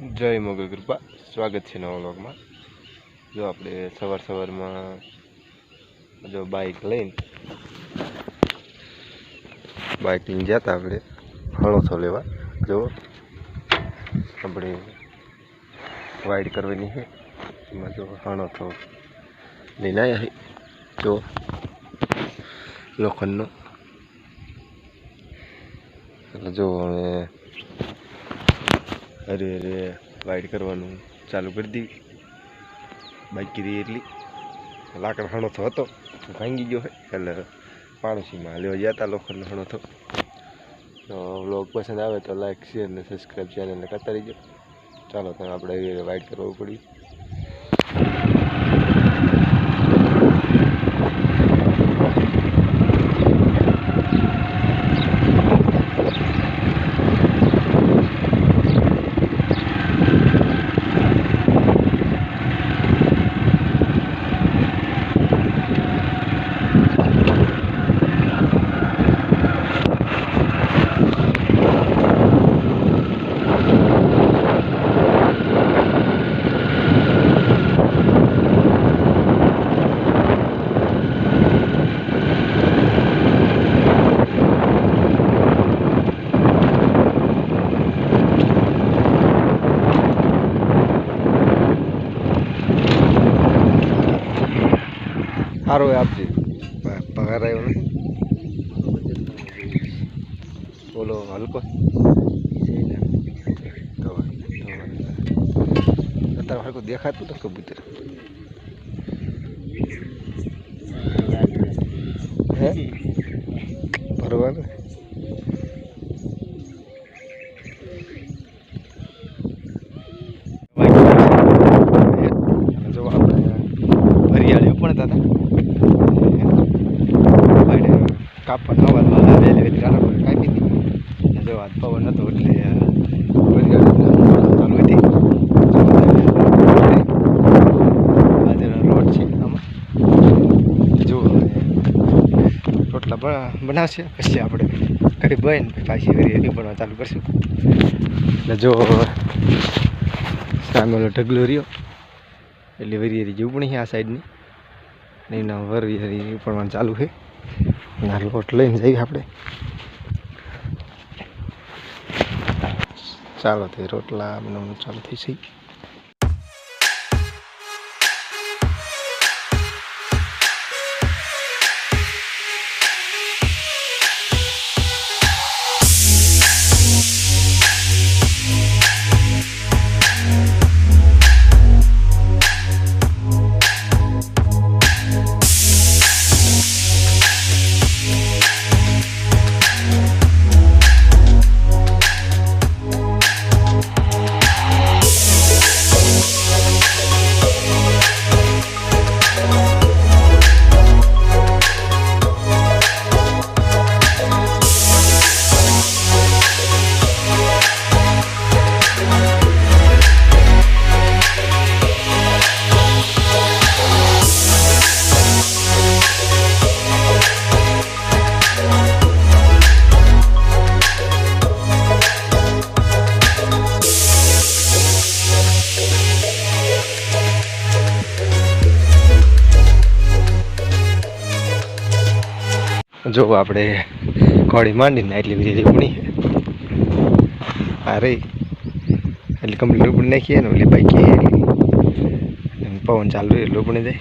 જય મોગલ કૃપા. સ્વાગત છે નવા વ્લોગમાં. જો આપણે સવાર સવારમાં જો બાઇક લઈને બાઇક લઈને જતા આપણે હણોથો લેવા. જો આપણે વાઇડ કરવાની છે. એમાં જો હણોથો લઈને આવ્યા છે જો લોખંડનો. એટલે જો હવે અરે અરે વાઇડ કરવાનું ચાલુ કરી દીધી બાઈક કીધી એટલી. લાકડ હણોથો હતો, ભાંગી ગયો હોય એટલે પાણસીમાં લેવા ગયા હતા લોખંડનો હણોથો તો. વ્લોગ પસંદ આવે તો લાઈક શેર અને સબસ્ક્રાઈબ ચેનલને કરતા રહીજો ચાલો તમે આપણે વાઇટ કરવું પડ્યું સારો એ આપજે પ- પગાર આવ્યો નથી બોલો હલકો તો અત્યારે હલકો દેખાતું તો કબૂતર હે બરોબર કાપડ નવા વહેલી વહેલી રાણા પર કાપી દીધી જો વાત પવન હતો એટલે રોડ છે આમાં. જો રોટલા બના- બનાવશે. પછી આપણે ઘરે બહીને પાછી હરિયાળી બનવા ચાલુ કરશું. એટલે જો સામે ઢગલો રહ્યો. એટલે વરિયારી જેવું પણ આ સાઈડની. એના વરિયારી પણ ચાલુ છે. ના લોટ લઈને જઈએ આપણે. ચાલો તે રોટલા ચાલુ થઈ છે. જો આપણે ઘોડી માંડીને એટલી બધી ઉપણી અરે એટલે કમ્પ્લીટ ઉપડી નાખીએ ને ઓલી બાઈક પવન ચાલુ એટલે ઉપણી જાય